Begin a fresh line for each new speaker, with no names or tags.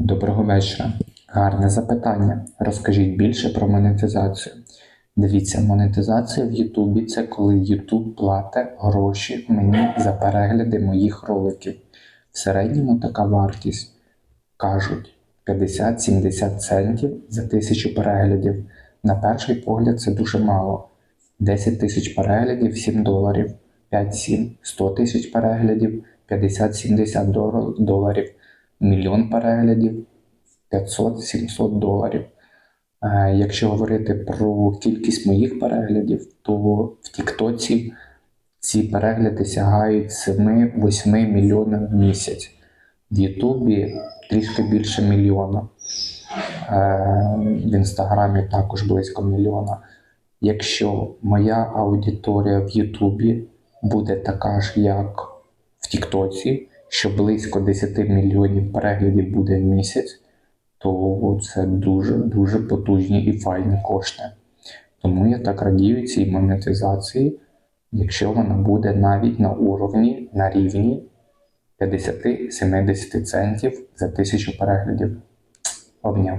Доброго вечора. Гарне запитання. Розкажіть більше про монетизацію. Дивіться, монетизація в Ютубі це коли Ютуб платить гроші мені за перегляди моїх роликів. В середньому така вартість кажуть 50-70 центів за тисячу переглядів. На перший погляд це дуже мало. 10 тисяч переглядів 7 доларів, 5-7, 100 тисяч переглядів 50-70 доларів, мільйон переглядів 500-700 доларів. Е, Якщо говорити про кількість моїх переглядів, то в Тіктоці ці перегляди сягають 7-8 мільйонів в місяць. В Ютубі трішки більше мільйона. Е, В Інстаграмі також близько мільйона. Якщо моя аудиторія в Ютубі буде така ж, як в Тіктоці, що близько 10 мільйонів переглядів буде в місяць, то це дуже-дуже потужні і файні кошти. Тому я так радію цій монетизації, якщо вона буде навіть на уровні, на рівні 50-70 центів за тисячу переглядів. Обняв.